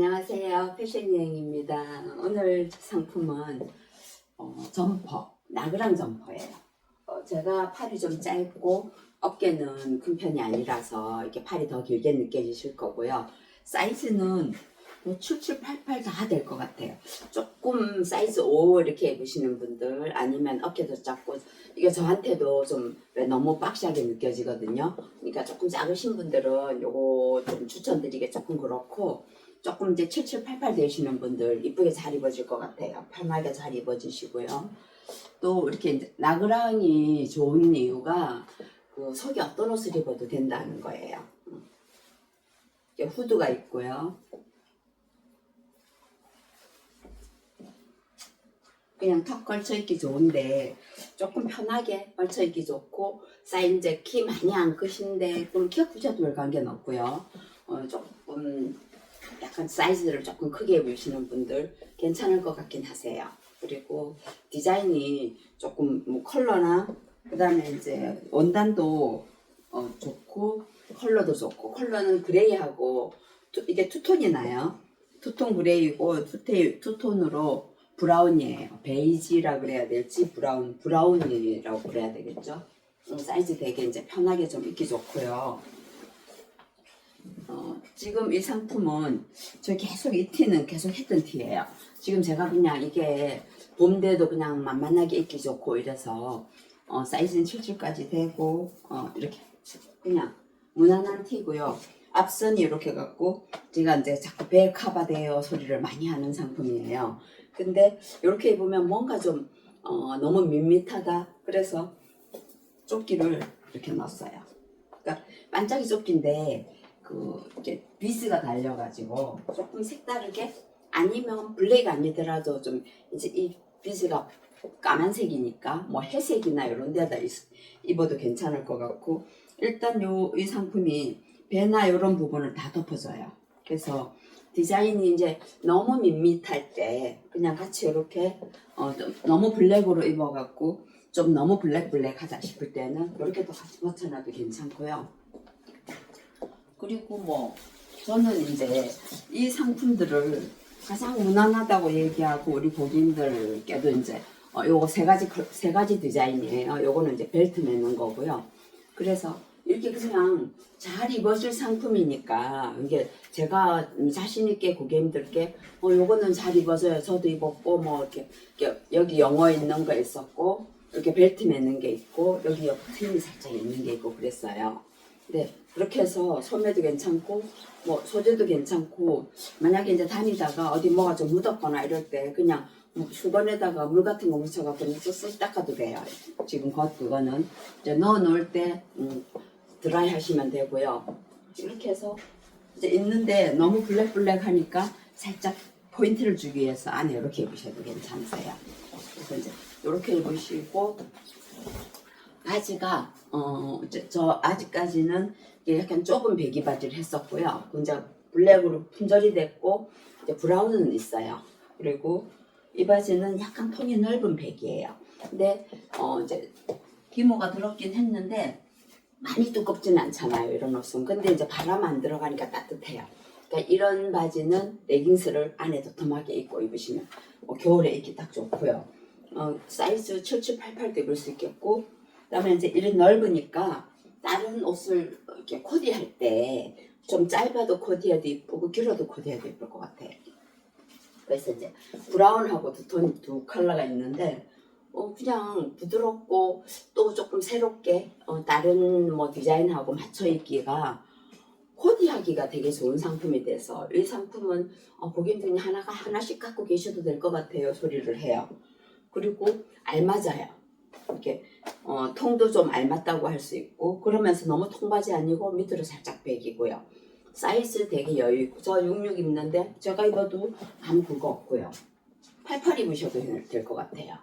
안녕하세요. 패션 여행입니다. 오늘 상품은 어, 점퍼, 나그랑 점퍼예요. 어, 제가 팔이 좀 짧고 어깨는 큰 편이 아니라서 이렇게 팔이 더 길게 느껴지실 거고요. 사이즈는 뭐7788 다 될 것 같아요. 조금 사이즈 5 이렇게 입으시는 분들 아니면 어깨도 작고 이게 저한테도 좀왜 너무 박시하게 느껴지거든요. 그러니까 조금 작으신 분들은 요거 좀 추천드리기 조금 그렇고 조금 이제 7788 되시는 분들 이쁘게 잘 입어질 것 같아요. 편하게 잘 입어주시고요. 또 이렇게 나그랑이 좋은 이유가 그 속에 어떤 옷을 입어도 된다는 거예요. 음. 이렇게 후드가 있고요. 그냥 턱 걸쳐 입기 좋은데 조금 편하게 걸쳐 입기 좋고 사이즈 키 많이 안 크신데 좀 키가 크셔도 별 관계는 없고요. 어, 조금 약간 사이즈를 조금 크게 입으시는 분들 괜찮을 것 같긴 하세요. 그리고 디자인이 조금 뭐 컬러나 그 다음에 이제 원단도 어, 좋고 컬러도 좋고 컬러는 그레이하고 투- 이게 투톤이 나요. 투톤 그레이고 투테, 투톤으로 브라운이에요. 베이지라 그래야 될지 브라운 브라운이라고 그래야 되겠죠. 음, 사이즈 되게 이제 편하게 좀 입기 좋고요. 어, 지금 이 상품은 저 계속 이 티는 계속 했던 티예요. 지금 제가 그냥 이게 봄대도 그냥 만만하게 입기 좋고 이래서 어, 사이즈는 77까지 되고 어, 이렇게 그냥 무난한 티고요. 앞선이 이렇게 갖고 제가 이제 자꾸 벨 카바데요 소리를 많이 하는 상품이에요. 근데 이렇게 입으면 뭔가 좀 어, 너무 밋밋하다. 그래서 조끼를 이렇게 넣었어요. 그러니까 반짝이 조끼인데 그 이렇게 비스가 달려가지고 조금 색다르게 아니면 블랙 아니더라도 좀 이제 이 비스가 까만색이니까 뭐 회색이나 이런 데다 있- 입어도 괜찮을 것 같고 일단 요 이 상품이 배나 이런 부분을 다 덮어줘요. 그래서 디자인이 이제 너무 밋밋할 때 그냥 같이 이렇게 어, 좀 너무 블랙으로 입어갖고 좀 너무 블랙 블랙하다 싶을 때는 이렇게도 같이 맞춰놔도 괜찮고요. 그리고 뭐 저는 이제 이 상품들을 가장 무난하다고 얘기하고 우리 고객님들께도 이제 어, 요거 세 가지 컬- 세 가지 디자인이에요. 요거는 이제 벨트 매는 거고요. 그래서 이렇게 그냥 잘 입어질 상품이니까 이게 제가 자신 있게 고객님들께 어 요거는 잘 입어져요. 저도 입었고 뭐 이렇게, 이렇게 여기 영어 있는 거 있었고 이렇게 벨트 매는 게 있고 여기 옆 트임이 살짝 있는 게 있고 그랬어요. 네, 그렇게 해서 소매도 괜찮고 뭐 소재도 괜찮고 만약에 이제 다니다가 어디 뭐가 좀 묻었거나 이럴 때 그냥 뭐 수건에다가 물 같은 거 묻혀갖고 쓱쓱 닦아도 돼요. 지금 겉 그거는 이제 넣어 놓을 때 음, 드라이 하시면 되고요. 이렇게 해서 이제 입는데 너무 블랙블랙 하니까 살짝 포인트를 주기 위해서 안에 이렇게 입으셔도 괜찮으세요. 그래서 이제 이렇게 입으시고 바지가 어, 이제 저 아직까지는 약간 좁은 배기 바지를 했었고요. 그 이제 블랙으로 품절이 됐고 이제 브라운은 있어요. 그리고 이 바지는 약간 통이 넓은 배기예요. 근데 어, 이제 기모가 들었긴 했는데 많이 두껍진 않잖아요. 이런 옷은. 근데 이제 바람 안 들어가니까 따뜻해요. 그러니까 이런 바지는 레깅스를 안에 도톰하게 입고 입으시면 뭐 겨울에 입기 딱 좋고요. 어, 사이즈 7788도 입을 수 있겠고 그다음에 이제 이런 넓으니까 다른 옷을 이렇게 코디할 때 좀 짧아도 코디해도 이쁘고 길어도 코디해도 이쁠 것 같아요. 그래서 이제 브라운하고 두 톤, 두 컬러가 있는데 어, 그냥 부드럽고 또 조금 새롭게 어, 다른 뭐 디자인하고 맞춰 입기가 코디하기가 되게 좋은 상품이 돼서 이 상품은 어, 고객님들이 하나가 하나씩 갖고 계셔도 될 것 같아요 소리를 해요. 그리고 알맞아요. 이렇게 어, 통도 좀 알맞다고 할 수 있고 그러면서 너무 통바지 아니고 밑으로 살짝 베기고요. 사이즈 되게 여유 있고 저 66 입는데 제가 입어도 아무 그거 없고요. 88 입으셔도 될 것 같아요.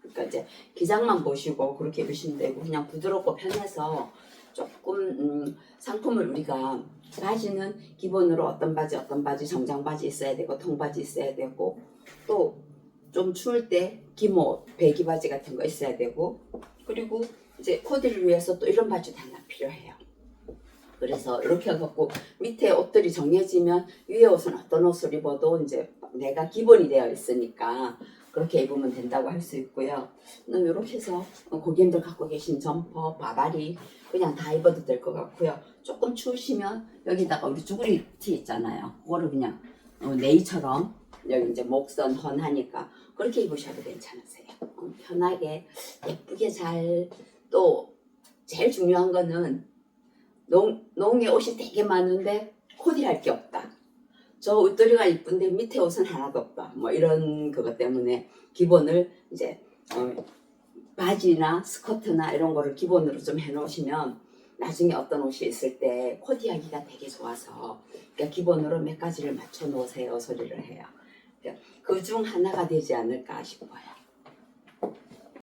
그러니까 이제 기장만 보시고 그렇게 입으시면 되고 그냥 부드럽고 편해서 조금 음, 상품을 우리가 바지는 기본으로 어떤 바지 어떤 바지 정장 바지 있어야 되고 통 바지 있어야 되고 또 좀 추울 때 기모 배기 바지 같은 거 있어야 되고 그리고 이제 코디를 위해서 또 이런 바지도 하나 필요해요. 그래서 이렇게 해갖고 밑에 옷들이 정해지면 위에 옷은 어떤 옷을 입어도 이제 내가 기본이 되어 있으니까 그렇게 입으면 된다고 할 수 있고요. 이렇게 해서 고객님들 갖고 계신 점퍼, 바바리 그냥 다 입어도 될 것 같고요. 조금 추우시면 여기다가 우리 쭈구리 티 있잖아요. 그거를 그냥 어, 네이처럼 여기 이제 목선 헌하니까 그렇게 입으셔도 괜찮으세요. 어, 편하게 예쁘게 잘 또 제일 중요한 거는 농, 농에 옷이 되게 많은데 코디할 게 없다. 저 옷도리가 이쁜데 밑에 옷은 하나도 없다. 뭐 이런 그것 때문에 기본을 이제 어, 바지나 스커트나 이런 거를 기본으로 좀 해놓으시면 나중에 어떤 옷이 있을 때 코디하기가 되게 좋아서 그러니까 기본으로 몇 가지를 맞춰 놓으세요 소리를 해요. 그 중 하나가 되지 않을까 싶어요.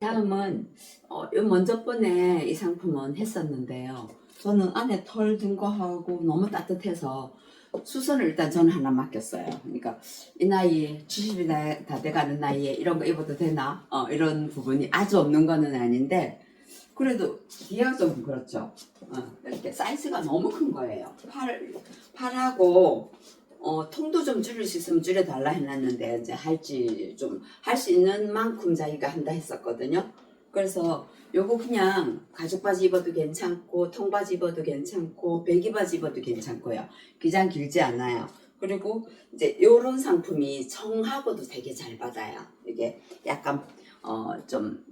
다음은 어, 요 먼저 번에 이 상품은 했었는데요. 저는 안에 털 든 거 하고 너무 따뜻해서 수선을 일단 저는 하나 맡겼어요. 그러니까 이 나이에 70이 다, 다 돼가는 나이에 이런 거 입어도 되나? 어, 이런 부분이 아주 없는 거는 아닌데 그래도 좀 그렇죠. 어, 이렇게 사이즈가 너무 큰 거예요. 팔, 팔하고 어, 통도 좀 줄일 수 있으면 줄여달라 해놨는데 이제 할지 좀 할 수 있는 만큼 자기가 한다 했었거든요. 그래서 요거 그냥 가죽 바지 입어도 괜찮고 통바지 입어도 괜찮고 배기 바지 입어도 괜찮고요. 기장 길지 않아요. 그리고 이제 요런 상품이 청하고도 되게 잘 받아요. 이게 약간 어좀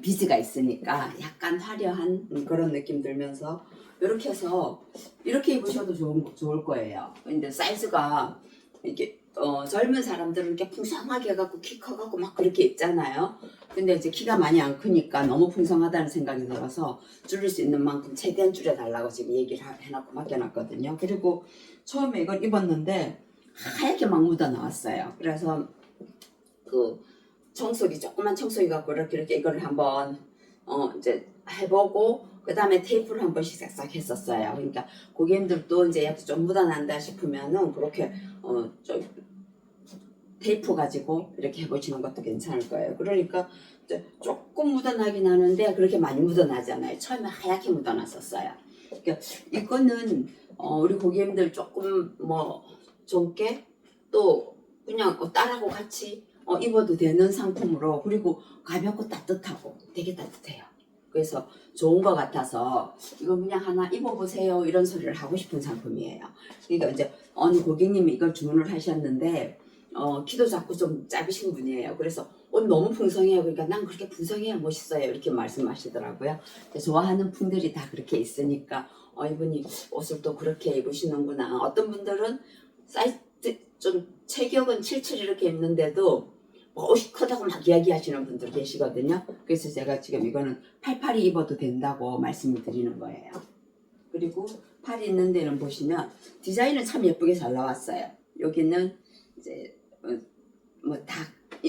비즈가 있으니까 약간 화려한 그런 느낌 들면서 이렇게 해서 이렇게 입으셔도 좋은, 좋을 거예요. 근데 사이즈가 이게 어, 젊은 사람들은 이렇게 풍성하게 해갖고 키 커갖고 막 그렇게 입잖아요. 근데 이제 키가 많이 안 크니까 너무 풍성하다는 생각이 들어서 줄일 수 있는 만큼 최대한 줄여달라고 지금 얘기를 하- 해놓고 맡겨놨거든요. 그리고 처음에 이걸 입었는데 하얗게 막 묻어 나왔어요. 그래서 그 청소기 조그만 청소기 갖고 이렇게 이렇게 이거를 한번 어 이제 해보고 그 다음에 테이프를 한 번씩 싹싹 했었어요. 그러니까 고객님들도 이제 약간 좀 묻어난다 싶으면은 그렇게 어 좀 테이프 가지고 이렇게 해보시는 것도 괜찮을 거예요. 그러니까 조금 묻어나긴 하는데 그렇게 많이 묻어나지 않아요. 처음에 하얗게 묻어났었어요. 그러니까 이거는 어 우리 고객님들 조금 뭐 젊게 또 그냥 어, 딸하고 같이 어, 입어도 되는 상품으로 그리고 가볍고 따뜻하고 되게 따뜻해요. 그래서 좋은 것 같아서 이거 그냥 하나 입어보세요 이런 소리를 하고 싶은 상품이에요. 그러니까 이제 어느 고객님이 이걸 주문을 하셨는데 어, 키도 작고 좀 짧으신 분이에요. 그래서 옷 너무 풍성해요. 그러니까 난 그렇게 풍성해야 멋있어요. 이렇게 말씀하시더라고요. 좋아하는 분들이 다 그렇게 있으니까 어, 이분이 옷을 또 그렇게 입으시는구나. 어떤 분들은 사이즈 좀 체격은 77 이렇게 입는데도 뭐 옷이 크다고 막 이야기하시는 분들 계시거든요. 그래서 제가 지금 이거는 팔팔이 입어도 된다고 말씀을 드리는 거예요. 그리고 팔 있는 데는 보시면 디자인은 참 예쁘게 잘 나왔어요. 여기는 이제 뭐다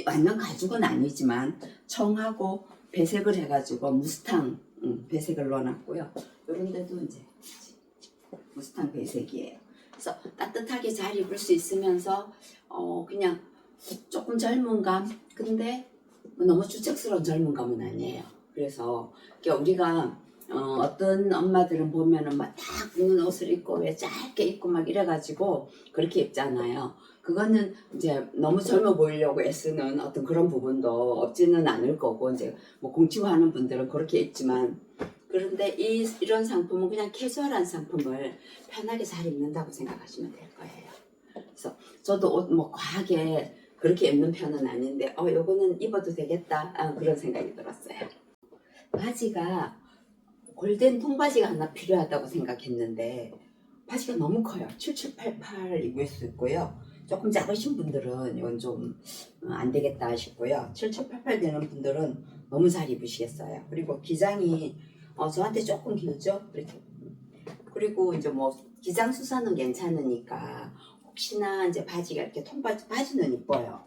완전 가죽은 아니지만 청하고 배색을 해가지고 무스탕 음, 배색을 넣어놨고요. 이런 데도 이제 무스탕 배색이에요. 그래서 따뜻하게 잘 입을 수 있으면서 어 그냥 조금 젊은 감 근데 너무 주책스러운 젊은 감은 아니에요. 그래서 우리가 어, 어떤 엄마들은 보면은 막 딱 붙는 옷을 입고 왜 짧게 입고 막 이래가지고 그렇게 입잖아요. 그거는 이제 너무 젊어 보이려고 애쓰는 어떤 그런 부분도 없지는 않을 거고 이제 뭐 공치화하는 분들은 그렇게 입지만 그런데 이 이런 상품은 그냥 캐주얼한 상품을 편하게 잘 입는다고 생각하시면 될 거예요. 그래서 저도 옷 뭐 과하게 그렇게 입는 편은 아닌데 어 요거는 입어도 되겠다 아, 그런 생각이 들었어요. 바지가 골덴 통바지가 하나 필요하다고 생각했는데 바지가 너무 커요. 7788 입을 수 있고요. 조금 작으신 분들은 이건 좀 안 되겠다 싶고요. 7788 되는 분들은 너무 잘 입으시겠어요. 그리고 기장이 어, 저한테 조금 길죠? 이렇게. 그리고 이제 뭐 기장 수선은 괜찮으니까 혹시나 이제 바지가 이렇게 통바지 바지는 이뻐요.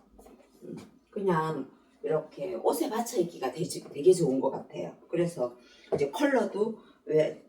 음, 그냥 이렇게 옷에 받쳐 입기가 되게, 되게 좋은 것 같아요. 그래서 이제 컬러도 왜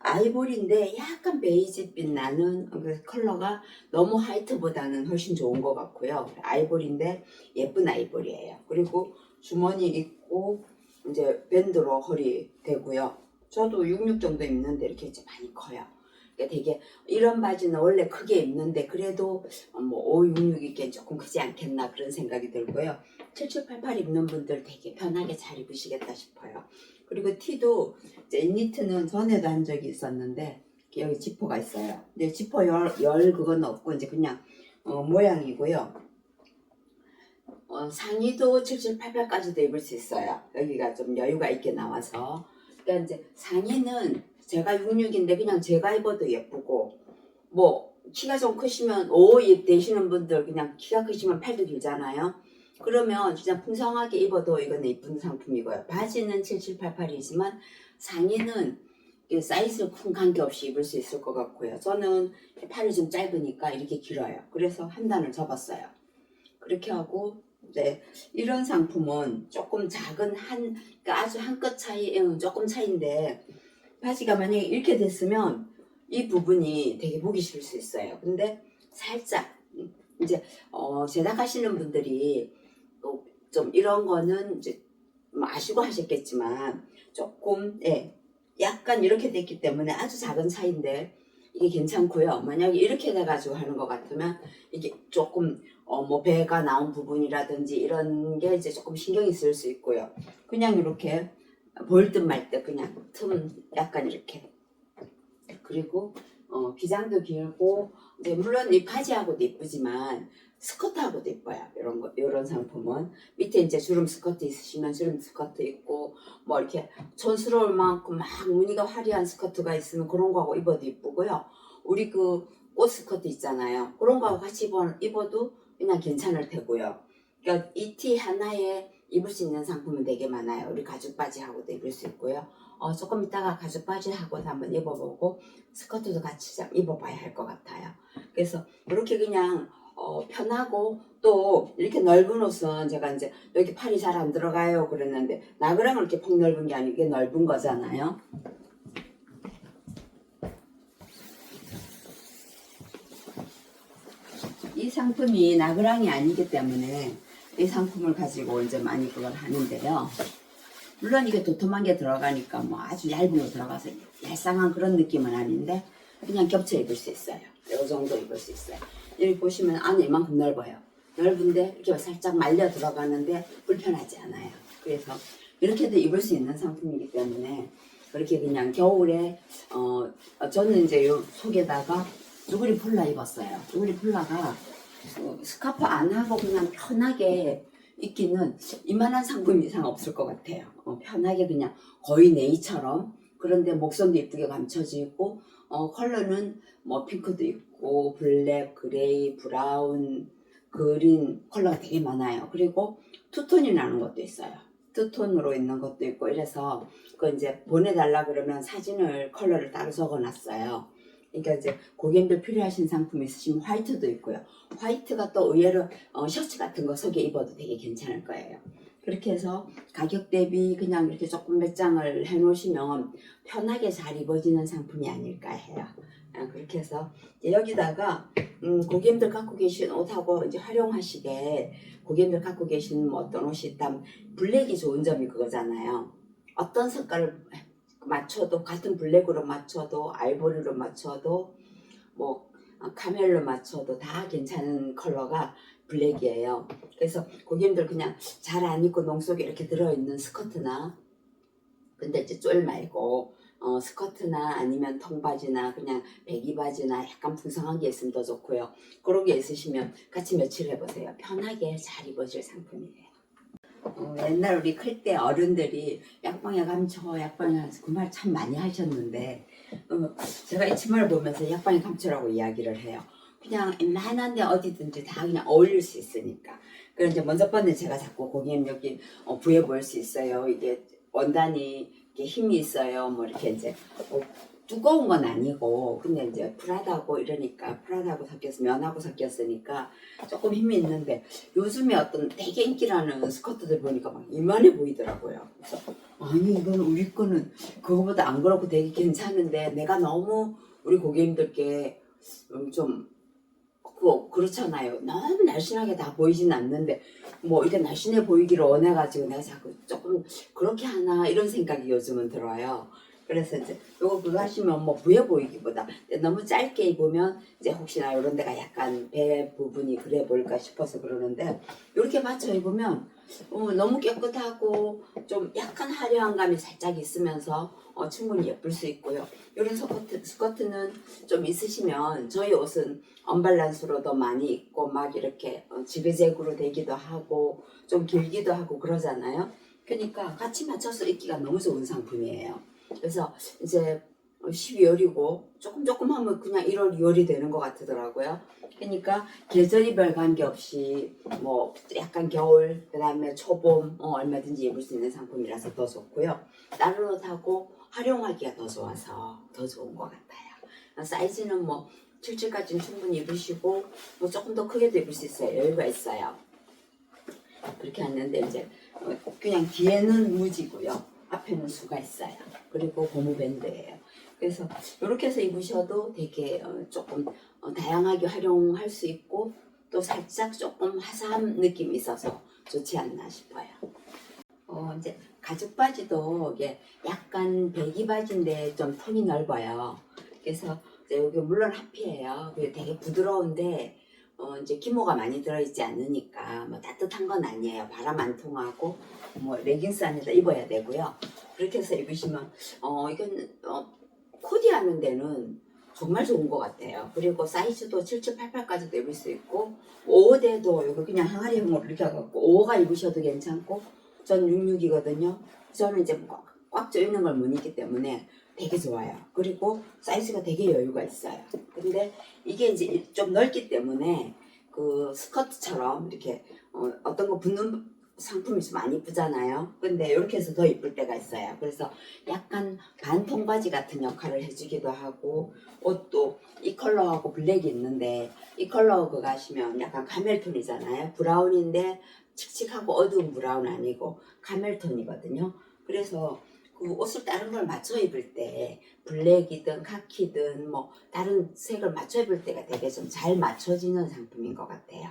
아이보리인데 약간 베이지빛 나는 그 컬러가 너무 화이트보다는 훨씬 좋은 것 같고요. 아이보리인데 예쁜 아이보리예요. 그리고 주머니 있고 이제 밴드로 허리 되고요. 저도 66 정도 입는데 이렇게 이제 많이 커요. 그러니까 되게 이런 바지는 원래 크게 입는데 그래도 뭐 5, 6, 6 입기엔 조금 크지 않겠나 그런 생각이 들고요. 7788 입는 분들 되게 편하게 잘 입으시겠다 싶어요. 그리고 티도 이제 니트는 전에도 한 적이 있었는데 여기 지퍼가 있어요. 근데 지퍼 열, 열 그건 없고 이제 그냥 어, 모양이고요. 어, 상의도 7788까지도 입을 수 있어요. 여기가 좀 여유가 있게 나와서. 그러니까 이제 상의는 제가 66인데 그냥 제가 입어도 예쁘고 뭐 키가 좀 크시면 5 되시는 분들 그냥 키가 크시면 팔도 길잖아요. 그러면 진짜 풍성하게 입어도 이거는 이쁜 상품이고요. 바지는 7788이지만 상의는 이 사이즈 큰 관계없이 입을 수 있을 것 같고요. 저는 팔이 좀 짧으니까 이렇게 길어요. 그래서 한 단을 접었어요. 그렇게 하고 이제 이런 상품은 조금 작은 한 그러니까 아주 한 끗 차이 음, 조금 차이인데 바지가 만약에 이렇게 됐으면 이 부분이 되게 보기 싫을 수 있어요. 근데 살짝 음, 이제 어, 제작하시는 분들이 또 좀 이런 거는 이제 뭐 아시고 하셨겠지만 조금 예 약간 이렇게 됐기 때문에 아주 작은 차이인데 이게 괜찮고요. 만약에 이렇게 돼가지고 하는 것 같으면 이게 조금 어 뭐 배가 나온 부분이라든지 이런 게 이제 조금 신경이 쓸 수 있고요. 그냥 이렇게 보일 듯말 듯 그냥 틈 약간 이렇게 그리고 어 기장도 길고 이제 물론 이 바지하고도 예쁘지만 스커트하고도 예뻐요. 이런 거 이런 상품은 밑에 이제 주름 스커트 있으시면 주름 스커트 있고 뭐 이렇게 촌스러울 만큼 막 무늬가 화려한 스커트가 있으면 그런 거하고 입어도 예쁘고요. 우리 그 꽃 스커트 있잖아요. 그런 거하고 같이 입어, 입어도 그냥 괜찮을 테고요. 그러니까 이 티 하나에 입을 수 있는 상품은 되게 많아요. 우리 가죽 바지하고도 입을 수 있고요. 어, 조금 이따가 가죽 바지하고도 한번 입어보고 스커트도 같이 좀 입어봐야 할 것 같아요. 그래서 이렇게 그냥 어, 편하고 또 이렇게 넓은 옷은 제가 이제 여기 팔이 잘 안 들어가요 그랬는데 나그랑은 이렇게 폭 넓은 게 아니고 이게 넓은 거잖아요. 이 상품이 나그랑이 아니기 때문에 이 상품을 가지고 이제 많이 그걸 하는데요. 물론 이게 도톰한 게 들어가니까 뭐 아주 얇은 거 들어가서 얄쌍한 그런 느낌은 아닌데 그냥 겹쳐 입을 수 있어요. 이 정도 입을 수 있어요. 여기 보시면 안에 이만큼 넓어요. 넓은데 이렇게 살짝 말려 들어가는데 불편하지 않아요. 그래서 이렇게도 입을 수 있는 상품이기 때문에 그렇게 그냥 겨울에 어 어, 저는 이제 요 속에다가 쭈그리 폴라 입었어요. 쭈그리 폴라가 어, 스카프 안 하고 그냥 편하게 입기는 이만한 상품 이상 없을 것 같아요. 어, 편하게 그냥 거의 네이처럼 그런데 목선도 예쁘게 감춰지고 어, 컬러는 뭐 핑크도 있고 블랙, 그레이, 브라운, 그린 컬러가 되게 많아요. 그리고 투톤이 나는 것도 있어요. 투톤으로 있는 것도 있고 이래서 그 이제 보내달라 그러면 사진을 컬러를 따로 적어놨어요. 그러니까 이제 고객님들 필요하신 상품 있으시면 화이트도 있고요. 화이트가 또 의외로 어, 셔츠 같은 거 속에 입어도 되게 괜찮을 거예요. 그렇게 해서 가격 대비 그냥 이렇게 조금 몇 장을 해놓으시면 편하게 잘 입어지는 상품이 아닐까 해요. 아, 그렇게 해서 여기다가 음, 고객님들 갖고 계신 옷하고 이제 활용하시게 고객님들 갖고 계신 뭐 어떤 옷이 있다면 블랙이 좋은 점이 그거잖아요. 어떤 색깔을 맞춰도 같은 블랙으로 맞춰도 아이보리로 맞춰도 뭐 어, 카멜로 맞춰도 다 괜찮은 컬러가 블랙이에요. 그래서 고객님들 그냥 잘 안 입고 농 속에 이렇게 들어있는 스커트나 근데 이제 쫄 말고 어, 스커트나 아니면 통바지나 그냥 배기 바지나 약간 풍성한 게 있으면 더 좋고요. 그런 게 있으시면 같이 며칠 해보세요. 편하게 잘 입어질 상품이에요. 어, 옛날 우리 클 때 어른들이 약방에 감춰 약방에 감춰 그말 참 많이 하셨는데 어, 제가 이 치마를 보면서 약방에 감춰라고 이야기를 해요. 그냥 웬만한데 어디든지 다 그냥 어울릴 수 있으니까. 이제 먼저 번에 제가 자꾸 고객님 여기 어, 부해 보일 수 있어요. 이게 원단이 이렇게 힘이 있어요. 뭐 이렇게 이제 뭐 두꺼운 건 아니고 근데 이제 프라다고 이러니까 프라다고 섞여서 면하고 섞였으니까 조금 힘이 있는데 요즘에 어떤 되게 인기라는 스커트들 보니까 막 이만해 보이더라고요. 그래서 아니 이건 우리 거는 그거보다 안 그렇고 되게 괜찮은데 내가 너무 우리 고객님들께 음, 좀 그, 그렇잖아요. 너무 날씬하게 다 보이진 않는데, 뭐, 이렇게 날씬해 보이기를 원해가지고 내가 자꾸 조금 그렇게 하나, 이런 생각이 요즘은 들어요. 그래서 이제 요거 그거 하시면 뭐 부해 보이기보다 너무 짧게 입으면 이제 혹시나 이런 데가 약간 배 부분이 그래 보일까 싶어서 그러는데 이렇게 맞춰 입으면 어, 너무 깨끗하고 좀 약간 화려한 감이 살짝 있으면서 어, 충분히 예쁠 수 있고요. 이런 스커트, 스커트는 좀 있으시면 저희 옷은 언밸런스로도 많이 입고 막 이렇게 어, 지그재그로 되기도 하고 좀 길기도 하고 그러잖아요. 그러니까 같이 맞춰서 입기가 너무 좋은 상품이에요. 그래서 이제 12월이고 조금 조금 하면 그냥 1월, 2월이 되는 것 같더라고요. 그러니까 계절이 별 관계 없이 뭐 약간 겨울, 그 다음에 초봄 어, 얼마든지 입을 수 있는 상품이라서 더 좋고요. 다른 옷하고 활용하기가 더 좋아서 더 좋은 것 같아요. 사이즈는 뭐 77까지는 충분히 입으시고 뭐 조금 더 크게도 입을 수 있어요. 여유가 있어요. 그렇게 했는데 이제 어, 그냥 뒤에는 무지고요. 앞에는 수가 있어요. 그리고 고무 밴드예요. 그래서 이렇게 해서 입으셔도 되게 어, 조금 어, 다양하게 활용할 수 있고 또 살짝 조금 화사한 느낌이 있어서 좋지 않나 싶어요. 어, 이제 가죽 바지도 이게 약간 배기 바지인데 좀 톤이 넓어요. 그래서 이제 여기 물론 하피예요. 되게 부드러운데 어, 이제 기모가 많이 들어있지 않으니까 뭐 따뜻한 건 아니에요. 바람 안 통하고 뭐 레깅스 안에다 입어야 되고요. 그렇게 해서 입으시면 어 이건 어, 코디하는 데는 정말 좋은 것 같아요. 그리고 사이즈도 7788까지도 입을 수 있고 5대도 이거 그냥 항아리형으로 이렇게 해갖고 5가 입으셔도 괜찮고 전 66이거든요. 저는 이제 꽉 조이는 걸 못 입기 때문에 되게 좋아요. 그리고 사이즈가 되게 여유가 있어요. 근데 이게 이제 좀 넓기 때문에 그 스커트처럼 이렇게 어, 어떤 거 붙는 상품이 좀 많이 이쁘잖아요. 근데 이렇게 해서 더 이쁠 때가 있어요. 그래서 약간 반 통바지 같은 역할을 해주기도 하고 옷도 이 컬러하고 블랙이 있는데 이 컬러 그거 하시면 약간 카멜톤이잖아요. 브라운인데 칙칙하고 어두운 브라운 아니고 카멜톤이거든요. 그래서 그 옷을 다른 걸 맞춰 입을 때 블랙이든 카키든 뭐 다른 색을 맞춰 입을 때가 되게 좀 잘 맞춰지는 상품인 것 같아요.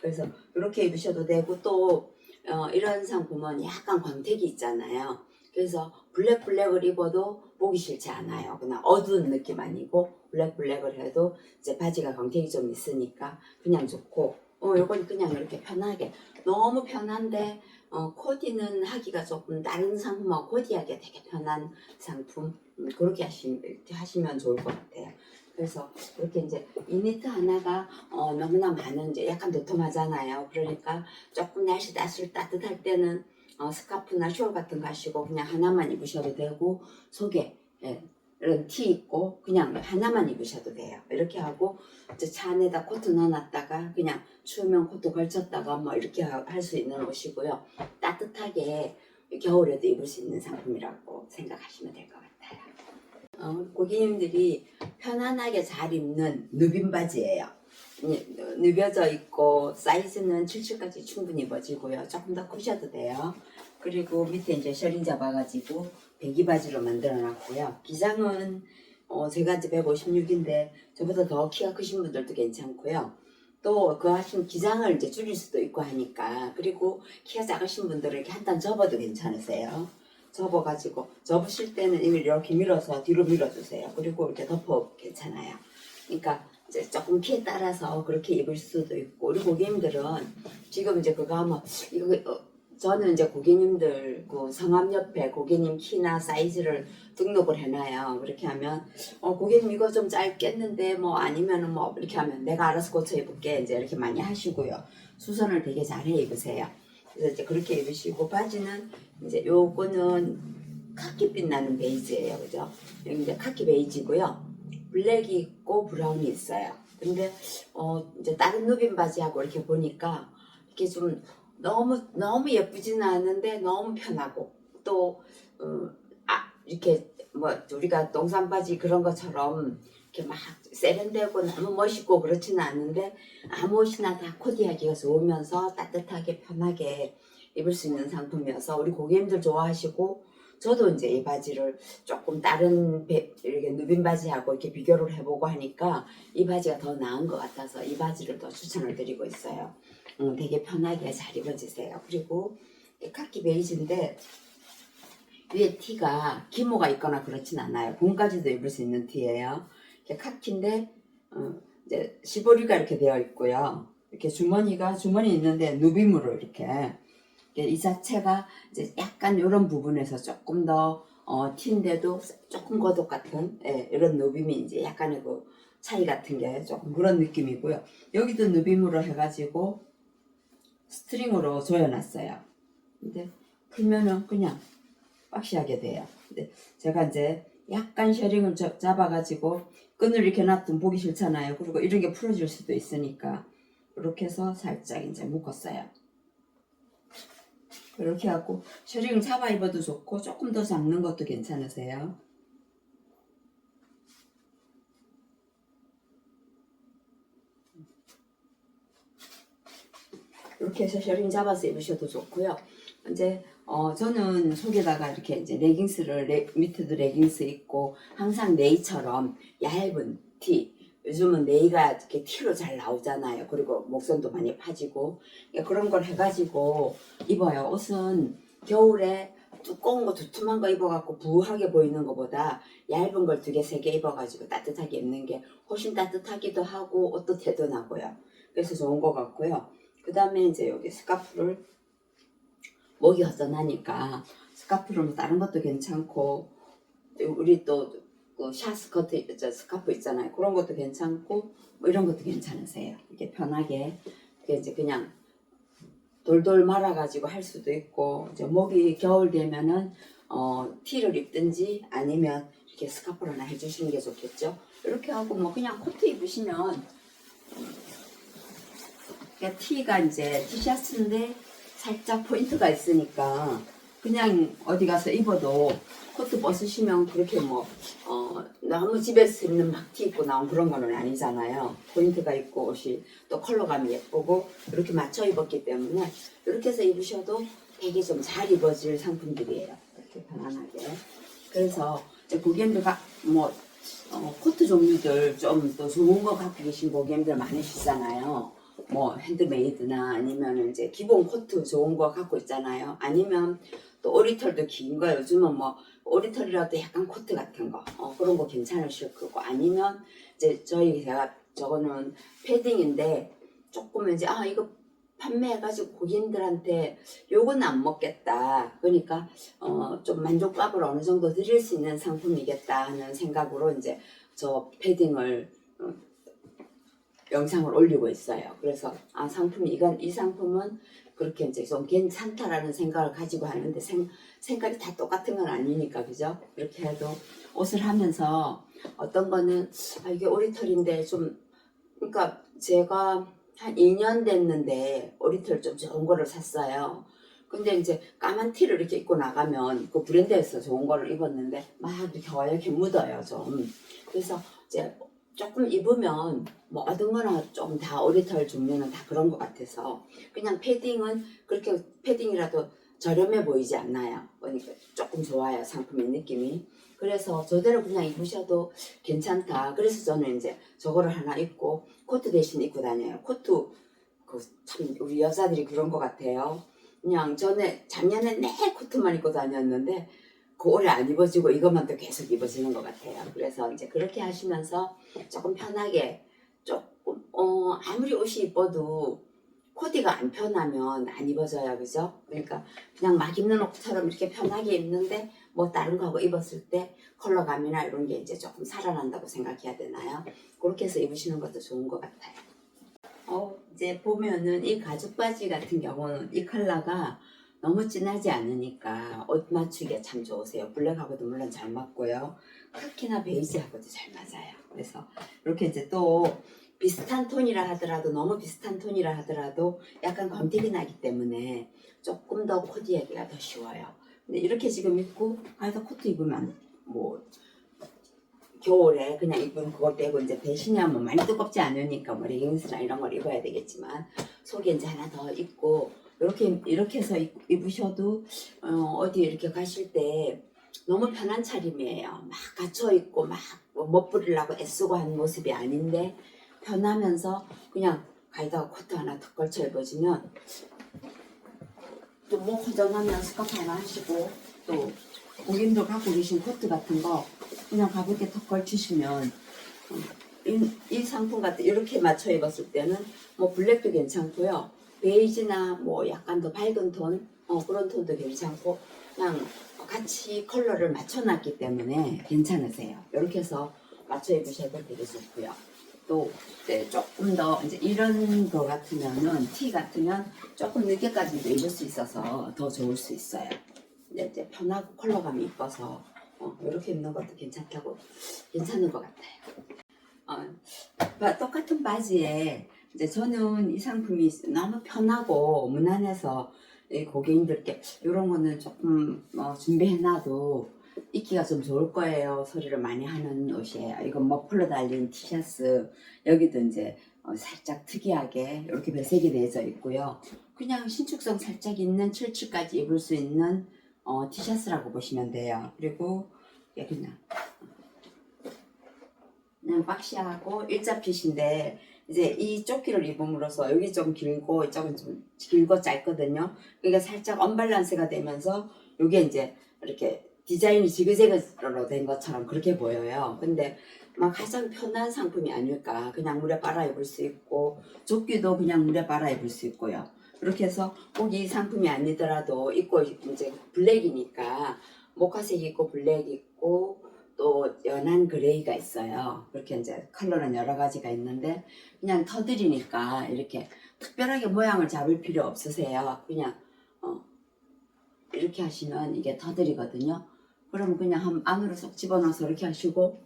그래서 이렇게 입으셔도 되고 또 어, 이런 상품은 약간 광택이 있잖아요. 그래서 블랙 블랙을 입어도 보기 싫지 않아요. 그냥 어두운 느낌 아니고 블랙 블랙을 해도 이제 바지가 광택이 좀 있으니까 그냥 좋고 어 이건 그냥 이렇게 편하게 너무 편한데 어, 코디는 하기가 조금 다른 상품하고 코디하기가 되게 편한 상품 음, 그렇게 하시, 하시면 좋을 것 같아요. 그래서 이렇게 이제 이 니트 하나가 어, 너무나 많은 이제 약간 도톰하잖아요. 그러니까 조금 날씨 따뜻 따뜻할 때는 어, 스카프나 숄 같은 거 하시고 그냥 하나만 입으셔도 되고 속에 예, 이런 티 입고 그냥 하나만 입으셔도 돼요. 이렇게 하고 이제 차 안에다 코트 넣어놨다가 그냥 추우면 코트 걸쳤다가 뭐 이렇게 할 수 있는 옷이고요. 따뜻하게 겨울에도 입을 수 있는 상품이라고 생각하시면 될 것 같아요. 어, 고객님들이 편안하게 잘 입는 누빈 바지예요. 예, 누벼져 있고 사이즈는 77까지 충분히 입어지고요. 조금 더 크셔도 돼요. 그리고 밑에 이제 셔링 잡아가지고 배기 바지로 만들어 놨고요. 기장은 어, 제가 이제 156인데 저보다 더 키가 크신 분들도 괜찮고요. 또 그 하신 기장을 이제 줄일 수도 있고 하니까 그리고 키가 작으신 분들은 이렇게 한 단 접어도 괜찮으세요. 접어가지고 접으실 때는 이걸 이렇게 밀어서 뒤로 밀어주세요. 그리고 이렇게 덮어 괜찮아요. 그러니까 이제 조금 키에 따라서 그렇게 입을 수도 있고 우리 고객님들은 지금 이제 그거 하면 이거 어, 저는 이제 고객님들 그 성함 옆에 고객님 키나 사이즈를 등록을 해놔요. 그렇게 하면 어 고객님 이거 좀 짧겠는데 뭐 아니면은 뭐 이렇게 하면 내가 알아서 고쳐 입을게 이제 이렇게 많이 하시고요. 수선을 되게 잘해 입으세요. 그래서 이제 그렇게 입으시고 바지는 이제 요거는 카키 빛 나는 베이지예요, 그죠? 여기 이제 카키 베이지고요. 블랙이 있고 브라운이 있어요. 근데 어 이제 다른 누빈 바지하고 이렇게 보니까 이렇게 좀 너무 너무 예쁘지는 않은데 너무 편하고 또 어, 아, 이렇게 뭐 우리가 동산 바지 그런 것처럼 이렇게 막 세련되고 너무 멋있고 그렇지는 않은데 아무 옷이나 다 코디하기가 좋으면서 따뜻하게 편하게 입을 수 있는 상품이어서 우리 고객님들 좋아하시고 저도 이제 이 바지를 조금 다른 배, 이렇게 누빈 바지하고 이렇게 비교를 해보고 하니까 이 바지가 더 나은 것 같아서 이 바지를 더 추천을 드리고 있어요. 음, 되게 편하게 잘 입어지세요. 그리고 이 카키 베이지인데 위에 티가 기모가 있거나 그렇진 않아요. 봄까지도 입을 수 있는 티예요. 카키인데 어, 이제 시보리가 이렇게 되어 있고요. 이렇게 주머니가 주머니 있는데 누빔으로 이렇게 이 자체가 이제 약간 이런 부분에서 조금 더 어, 티인데도 조금 거독 같은 예, 이런 누빔이 이제 약간의 그 차이 같은 게 조금 그런 느낌이고요. 여기도 누빔으로 해가지고 스트링으로 조여놨어요. 근데 풀면은 그냥 박시하게 돼요. 근데 제가 이제 약간 셔링을 저- 잡아가지고 끈을 이렇게 놔두면 보기 싫잖아요. 그리고 이런 게 풀어질 수도 있으니까 이렇게 해서 살짝 이제 묶었어요. 이렇게 하고 셔링을 잡아 입어도 좋고 조금 더 잡는 것도 괜찮으세요. 이렇게 해서 셔링 잡아서 입으셔도 좋고요. 이제 어 저는 속에다가 이렇게 이제 레깅스를 레- 밑에도 레깅스 입고 항상 네이처럼 얇은 티 요즘은 네이가 이렇게 티로 잘 나오잖아요. 그리고 목선도 많이 파지고 그러니까 그런 걸 해가지고 입어요. 옷은 겨울에 두꺼운 거 두툼한 거 입어갖고 부하게 보이는 것보다 얇은 걸 두 개 세 개 입어가지고 따뜻하게 입는 게 훨씬 따뜻하기도 하고 옷도 대도 나고요. 그래서 좋은 것 같고요. 그 다음에 이제 여기 스카프를 목이 허전하니까 스카프를 뭐 다른 것도 괜찮고 우리 또 그 샤스커트 저 스카프 있잖아요. 그런 것도 괜찮고 뭐 이런 것도 괜찮으세요. 이게 편하게. 이게 이제 그냥 돌돌 말아가지고 할 수도 있고 이제 목이 겨울 되면은 어 티를 입든지 아니면 이렇게 스카프를 해주시는 게 좋겠죠? 이렇게 하고 뭐 그냥 코트 입으시면 그러니까 티가 이제 티셔츠인데 살짝 포인트가 있으니까 그냥 어디 가서 입어도 코트 벗으시면 그렇게 뭐 어, 너무 집에서 입는 막 티 입고 나온 그런 거는 아니잖아요. 포인트가 있고 옷이 또 컬러감이 예쁘고 이렇게 맞춰 입었기 때문에 이렇게 해서 입으셔도 되게 좀 잘 입어질 상품들이에요. 이렇게 편안하게. 그래서 이제 고객님들가 뭐 어, 코트 종류들 좀 또 좋은 거 갖고 계신 고객님들 많으시잖아요. 뭐 핸드메이드나 아니면 이제 기본 코트 좋은 거 갖고 있잖아요. 아니면 또 오리털도 긴 거 요즘은 뭐 오리털이라도 약간 코트 같은 거 어, 그런 거 괜찮으실 거고 아니면 이제 저희 제가 저거는 패딩인데 조금 이제 아 이거 판매해가지고 고객님들한테 요건 안 먹겠다. 그러니까 어, 좀 만족값을 어느 정도 드릴 수 있는 상품이겠다 하는 생각으로 이제 저 패딩을 어, 영상을 올리고 있어요. 그래서 아 상품이 이건 이 상품은 그렇게 이제 좀 괜찮다라는 생각을 가지고 하는데 생, 생각이 다 똑같은 건 아니니까 그죠? 이렇게 해도 옷을 하면서 어떤 거는 아 이게 오리털인데 좀 그러니까 제가 한 2년 됐는데 오리털 좀 좋은 거를 샀어요. 근데 이제 까만 티를 이렇게 입고 나가면 그 브랜드에서 좋은 거를 입었는데 막 이렇게 하얗게 묻어요 좀. 그래서 이제 조금 입으면 뭐 어떤 거나 좀 다 오리털 종류는 다 그런 것 같아서 그냥 패딩은 그렇게 패딩이라도 저렴해 보이지 않나요? 그러니까 조금 좋아요 상품의 느낌이. 그래서 저대로 그냥 입으셔도 괜찮다. 그래서 저는 이제 저거를 하나 입고 코트 대신 입고 다녀요. 코트 그참 우리 여자들이 그런 것 같아요. 그냥 전에 작년에 내 코트만 입고 다녔는데 그 올해 안 입어지고 이것만 또 계속 입어지는 것 같아요. 그래서 이제 그렇게 하시면서 조금 편하게 조금 어 아무리 옷이 이뻐도 코디가 안 편하면 안 입어져요, 그죠? 그러니까 그냥 막 입는 옷처럼 이렇게 편하게 입는데 뭐 다른 거 하고 입었을 때 컬러감이나 이런 게 이제 조금 살아난다고 생각해야 되나요? 그렇게 해서 입으시는 것도 좋은 것 같아요. 어 이제 보면은 이 가죽 바지 같은 경우는 이 컬러가 너무 진하지 않으니까 옷 맞추기에 참 좋으세요. 블랙하고도 물론 잘 맞고요. 카키나 베이지하고도 잘 맞아요. 그래서 이렇게 이제 또 비슷한 톤이라 하더라도 너무 비슷한 톤이라 하더라도 약간 검색이 나기 때문에 조금 더 코디 하기가 더 쉬워요. 근데 이렇게 지금 입고 아이다 코트 입으면 뭐 겨울에 그냥 입은 그걸 빼고 이제 배신하면 많이 두껍지 않으니까 뭐 레깅스나 이런 걸 입어야 되겠지만 속에 이제 하나 더 입고 이렇게 이렇게 해서 입, 입으셔도 어, 어디 이렇게 가실 때 너무 편한 차림이에요. 막 갇혀 있고 막뭐 멋부리려고 애쓰고 하는 모습이 아닌데 편하면서 그냥 가이다가 코트 하나 턱 걸쳐 입어주면 또목 허전하면 스카프 하나 하시고 또 고객님도 갖고 계신 코트 같은 거 그냥 가볍게 턱 걸치시면 어, 이, 이 상품 같은 이렇게 맞춰 입었을 때는 뭐 블랙도 괜찮고요. 베이지나 뭐 약간 더 밝은 톤 어, 그런 톤도 괜찮고 그냥 같이 컬러를 맞춰놨기 때문에 괜찮으세요. 이렇게 해서 맞춰 입으셔도 되게 좋고요. 또 이제 조금 더 이제 이런 거 같으면은 티 같으면 조금 늦게까지도 입을 수 있어서 더 좋을 수 있어요. 근데 이제 편하고 컬러감이 이뻐서 어, 이렇게 입는 것도 괜찮다고 괜찮은 것 같아요. 어, 바- 똑같은 바지에 이제 저는 이 상품이 너무 편하고 무난해서 이 고객님들께 이런 거는 조금 뭐 준비해놔도 입기가 좀 좋을 거예요 소리를 많이 하는 옷이에요. 이건 머플러 달린 티셔츠 여기도 이제 어, 살짝 특이하게 이렇게 배색이 되어 있고요. 그냥 신축성 살짝 있는 77까지 입을 수 있는 어, 티셔츠라고 보시면 돼요. 그리고 이게 그냥 그냥 박시하고 일자 핏인데 이제 이 조끼를 입음으로써 여기 좀 길고 이쪽은 좀 길고 짧거든요. 그러니까 살짝 언밸런스가 되면서 이게 이제 이렇게 디자인이 지그재그로 된 것처럼 그렇게 보여요. 근데 막 가장 편한 상품이 아닐까. 그냥 물에 빨아 입을 수 있고 조끼도 그냥 물에 빨아 입을 수 있고요. 그렇게 해서 꼭 이 상품이 아니더라도 입고 이제 블랙이니까 모카색 있고 블랙 또 연한 그레이가 있어요. 그렇게 이제 컬러는 여러 가지가 있는데 그냥 터들이니까 이렇게 특별하게 모양을 잡을 필요 없으세요. 그냥 어, 이렇게 하시면 이게 터들이거든요. 그럼 그냥 한 안으로 쏙 집어넣어서 이렇게 하시고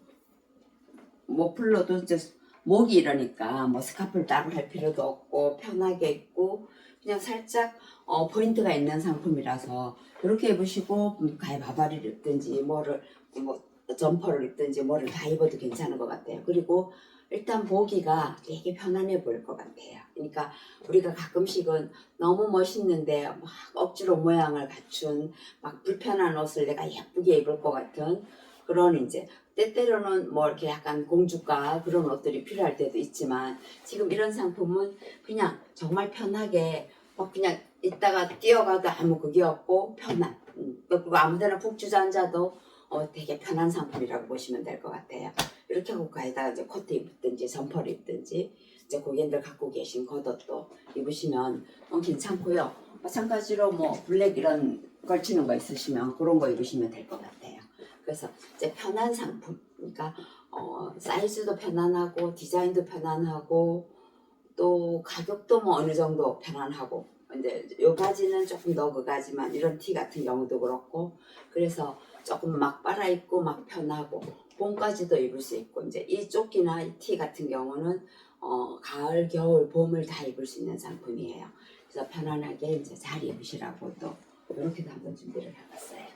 머플러도 이제 목이 이러니까 뭐 스카프를 따로 할 필요도 없고 편하게 입고 그냥 살짝 어, 포인트가 있는 상품이라서 이렇게 입으시고 음, 가에 바바리를 입든지 뭐를 뭐 점퍼를 입든지 뭐를 다 입어도 괜찮은 것 같아요. 그리고 일단 보기가 되게 편안해 보일 것 같아요. 그러니까 우리가 가끔씩은 너무 멋있는데 막 억지로 모양을 갖춘 막 불편한 옷을 내가 예쁘게 입을 것 같은 그런 이제 때때로는 뭐 이렇게 약간 공주가 그런 옷들이 필요할 때도 있지만 지금 이런 상품은 그냥 정말 편하게 뭐 그냥 있다가 뛰어가도 아무 그게 없고 편한 음, 그리고 아무데나 푹 주저앉아도 어, 되게 편한 상품이라고 보시면 될 것 같아요. 이렇게 하고 가에다가 이제 코트 입든지 점퍼를 입든지 이제 고객님들 갖고 계신 겉옷도 입으시면 어, 괜찮고요. 마찬가지로 뭐 블랙 이런 걸치는 거 있으시면 그런 거 입으시면 될 것 같아요. 그래서 이제 편한 상품, 그러니까 어, 사이즈도 편안하고 디자인도 편안하고 또 가격도 뭐 어느 정도 편안하고 근데 요 가지는 조금 더 그가지만 이런 티 같은 경우도 그렇고 그래서 조금 막 빨아 입고 막 편하고 봄까지도 입을 수 있고 이제 이 조끼나 이 티 같은 경우는 어, 가을, 겨울, 봄을 다 입을 수 있는 상품이에요. 그래서 편안하게 이제 잘 입으시라고 또 이렇게도 한번 준비를 해봤어요.